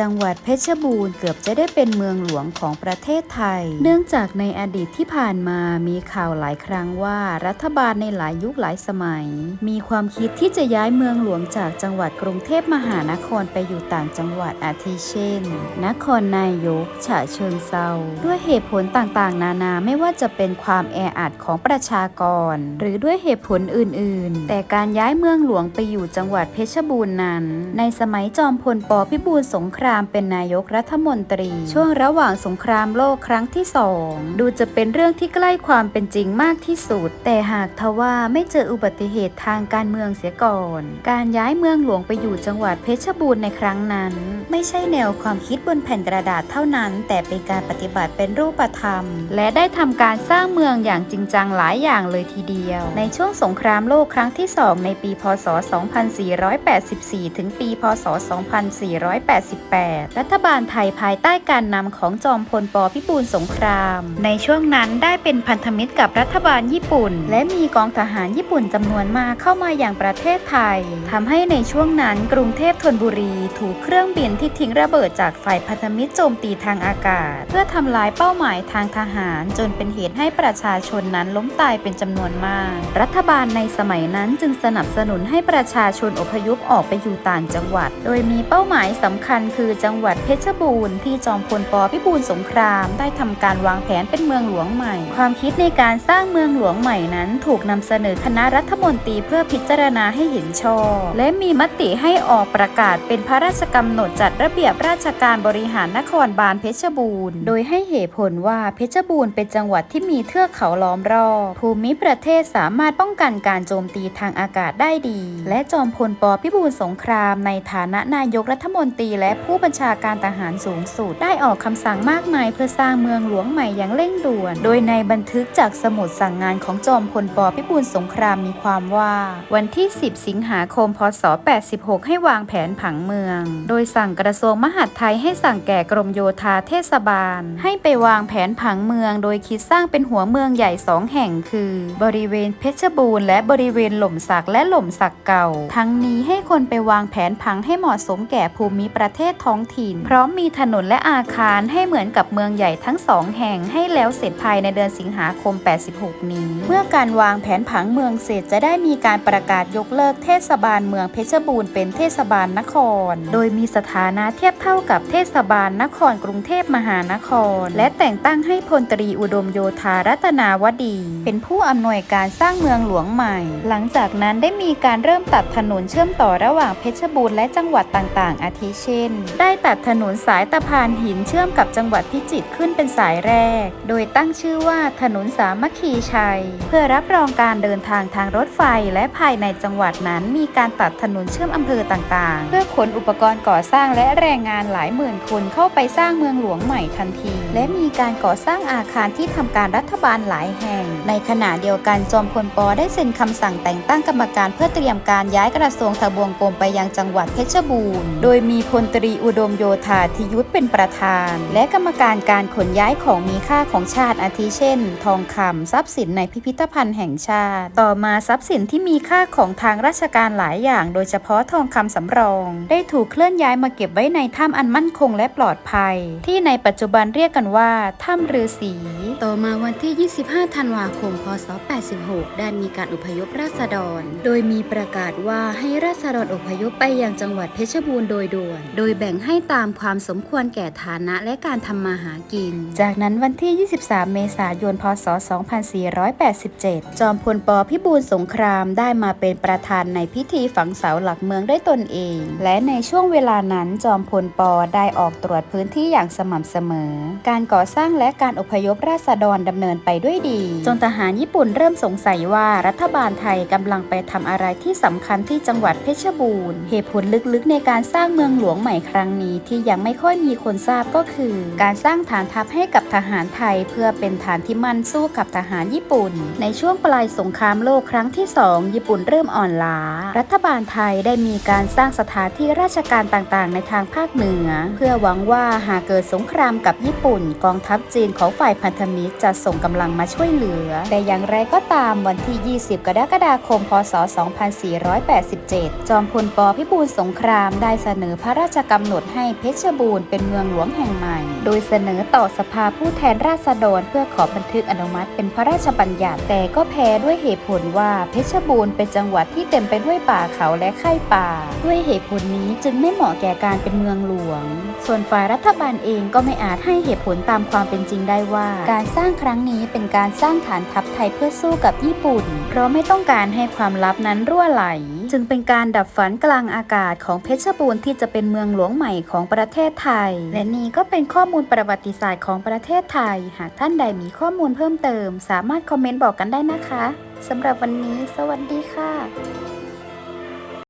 จังหวัดเพชรบูรณ์เกือบจะได้เป็นเมืองหลวงของประเทศไทย เนื่องจากในอดีตที่ผ่านมามีข่าวหลายครั้งว่ารัฐบาลในหลายยุคหลายสมัย มีความคิดที่จะย้ายเมืองหลวงจากจังหวัดกรุงเทพมหานครไปอยู่ต่างจังหวัดอาทิเช่น นครนายก ฉะเชิงเซาด้วยเหตุผลต่างๆ นานาไม่ว่าจะเป็นความแออัดของประชากร หรือด้วยเหตุผลอื่น ๆ แต่การย้ายเมืองหลวงไปอยู่จังหวัดเพชรบูรณ์นั้น ในสมัยจอมพลปพิบูลสงครามามเป็นนายกรัฐมนตรี ช่วงระหว่างสงครามโลกครั้งที่สองดูจะเป็นเรื่องที่ใกล้ความเป็นจริงมากที่สุด แต่หากทว่าไม่เจออุบัติเหตุทางการเมืองเสียก่อน การย้ายเมืองหลวงไปอยู่จังหวัดเพชรบูรณ์ในครั้งนั้น ไม่ใช่แนวความคิดบนแผ่นกระดาษเท่านั้น แต่เป็นการปฏิบัติเป็นรูปธรรม และได้ทำการสร้างเมืองอย่างจริงจังหลายอย่างเลยทีเดียว ในช่วงสงครามโลกครั้งที่สองในปีพศ 2484 ถึงปี พศ 2488รัฐบาลไทยภายใต้การนำของจอมพลปพิบูลสงคราม ในช่วงนั้นได้เป็นพันธมิตรกับรัฐบาลญี่ปุ่น และมีกองทหารญี่ปุ่นจำนวนมากเข้ามาอย่างประเทศไทยทำให้ในช่วงนั้นกรุงเทพธนบุรี ถูกเครื่องบินที่ทิ้งระเบิดจากฝ่ายพันธมิตรโจมตีทางอากาศ เพื่อทำลายเป้าหมายทางทหาร จนเป็นเหตุให้ประชาชนนั้นล้มตายเป็นจำนวนมาก รัฐบาลในสมัยนั้นจึงสนับสนุนให้ประชาชนอพยพออกไปอยู่ต่างจังหวัด โดยมีเป้าหมายสำคัญคือือจังหวัดเพชรบูรณ์ที่จอมพลปพิบูลสงครามได้ทำการวางแผนเป็นเมืองหลวงใหม่ ความคิดในการสร้างเมืองหลวงใหม่นั้น ถูกนำเสนอคณะรัฐมนตรีเพื่อพิจารณาให้เห็นชอบ และมีมติให้ออกประกาศเป็นพระราชกำหนดจัดระเบียบราชการบริหารนครบาลเพชรบูรณ์ โดยให้เหตุผลว่าเพชรบูรณ์เป็นจังหวัดที่มีเทือกเขาล้อมรอบภูมิประเทศสามารถป้องกันการโจมตีทางอากาศได้ดี และจอมพลปพิบูลสงครามในฐานะนายกรัฐมนตรีและผู้บัญชาการทหารสูงสุด ได้ออกคำสั่งมากมายเพื่อสร้างเมืองหลวงใหม่อย่างเร่งด่วน โดยในบันทึกจากสมุดสั่งงานของจอมพลปพิบูลสงครามมีความว่า วันที่ 10 สิงหาคม พศ 86 ให้วางแผนผังเมือง โดยสั่งกระทรวงมหาดไทยให้สั่งแก่กรมโยธาเทศบาล ให้ไปวางแผนผังเมือง โดยคิดสร้างเป็นหัวเมืองใหญ่สองแห่งคือ บริเวณเพชรบูรณ์และบริเวณหล่มสักและหล่มสักเก่า ทั้งนี้ให้คนไปวางแผนผังให้เหมาะสมแก่ภูมิประเทศท้องถิ่น พร้อมมีถนนและอาคารให้เหมือนกับเมืองใหญ่ทั้งสองแห่งให้แล้วเสร็จภายในเดือนสิงหาคม 86 นี้ เมื่อการวางแผนผังเมืองเสร็จจะได้มีการประกาศยกเลิกเทศบาลเมืองเพชรบูรณ์เป็นเทศบาลนคร โดยมีสถานะเทียบเท่ากับเทศบาลนครกรุงเทพมหานคร และแต่งตั้งให้พลตรีอุดมโยธารัตนาวดี เป็นผู้อำนวยการสร้างเมืองหลวงใหม่ หลังจากนั้นได้มีการเริ่มตัดถนนเชื่อมต่อระหว่างเพชรบูรณ์และจังหวัดต่างๆ อาทิเช่นได้ตัดถนนสายตะพานหินเชื่อมกับจังหวัดพิจิตรขึ้นเป็นสายแรก โดยตั้งชื่อว่าถนนสามัคคีชัย เพื่อรับรองการเดินทางทางรถไฟและภายในจังหวัดนั้นมีการตัดถนนเชื่อมอำเภอต่างๆ เพื่อขนอุปกรณ์ก่อสร้างและแรงงานหลายหมื่นคนเข้าไปสร้างเมืองหลวงใหม่ทันที และมีการก่อสร้างอาคารที่ทำการรัฐบาลหลายแห่ง ในขณะเดียวกันจอมพลปได้เซ็นคำสั่งแต่งตั้งกรรมการเพื่อเตรียมการย้ายกระทรวงทบวงกรมไปยังจังหวัดเพชรบูรณ์ โดยมีพลตรีอุดมโยธาธิยุทธเป็นประธาน และกรรมการการขนย้ายของมีค่าของชาติอาทิเช่น ทองคำทรัพย์สินในพิพิธภัณฑ์แห่งชาติ ต่อมาทรัพย์สินที่มีค่าของทางราชการหลายอย่าง โดยเฉพาะทองคำสำรอง ได้ถูกเคลื่อนย้ายมาเก็บไว้ในถ้ำอันมั่นคงและปลอดภัย ที่ในปัจจุบันเรียกกันว่าถ้ำฤาษีต่อมาวันที่ 25 ธันวาคม พศ 86 ได้มีการอพยพราษฎร โดยมีประกาศว่าให้ราษฎรอพยพไปยังจังหวัดเพชรบูรณ์โดยด่วน โดยแบ่งให้ตามความสมควรแก่ฐานะและการทำมาหากิน จากนั้นวันที่ 23 เมษายน พศ 2487 จอมพลปพิบูลสงครามได้มาเป็นประธานในพิธีฝังเสาหลักเมืองด้วยตนเอง และในช่วงเวลานั้นจอมพลปได้ออกตรวจพื้นที่อย่างสม่ำเสมอ การก่อสร้างและการอพยพราษฎรดำเนินไปด้วยดี จนทหารญี่ปุ่นเริ่มสงสัยว่ารัฐบาลไทยกำลังไปทำอะไรที่สำคัญที่จังหวัดเพชรบูรณ์ เหตุผลลึกๆในการสร้างเมืองหลวงใหม่ครั้งนี้ที่ยังไม่ค่อยมีคนทราบก็คือ การสร้างฐานทัพให้กับทหารไทย เพื่อเป็นฐานที่มั่นสู้กับทหารญี่ปุ่น ในช่วงปลายสงครามโลกครั้งที่สองญี่ปุ่นเริ่มอ่อนล้า รัฐบาลไทยได้มีการสร้างสถานที่ราชการต่างๆ ในทางภาคเหนือ เพื่อหวังว่าหากเกิดสงครามกับญี่ปุ่น กองทัพจีนของฝ่ายพันธมิตรจะส่งกำลังมาช่วยเหลือ แต่อย่างไรก็ตามวันที่ 20 กรกฎาคม พศ 2487 จอมพลปพิบูลสงครามได้เสนอพระราชกำำหนดให้เพชรบูรณ์เป็นเมืองหลวงแห่งใหม่ โดยเสนอต่อสภาผู้แทนราษฎรเพื่อขอบันทึกอนุมัติเป็นพระราชบัญญัติ แต่ก็แพ้ด้วยเหตุผลว่าเพชรบูรณ์เป็นจังหวัดที่เต็มไปด้วยป่าเขาและไข่ป่า ด้วยเหตุผลนี้จึงไม่เหมาะแก่การเป็นเมืองหลวง ส่วนฝ่ายรัฐบาลเองก็ไม่อาจให้เหตุผลตามความเป็นจริงได้ว่า การสร้างครั้งนี้เป็นการสร้างฐานทัพไทยเพื่อสู้กับญี่ปุ่น เพราะไม่ต้องการให้ความลับนั้นรั่วไหล จึงเป็นการดับฝันกลางอากาศของเพชรบูรณ์ที่จะเป็นเมืองหลวงใหม่ของประเทศไทย และนี่ก็เป็นข้อมูลประวัติศาสตร์ของประเทศไทย หากท่านใดมีข้อมูลเพิ่มเติม สามารถคอมเมนต์บอกกันได้นะคะสำหรับวันนี้ สวัสดีค่ะ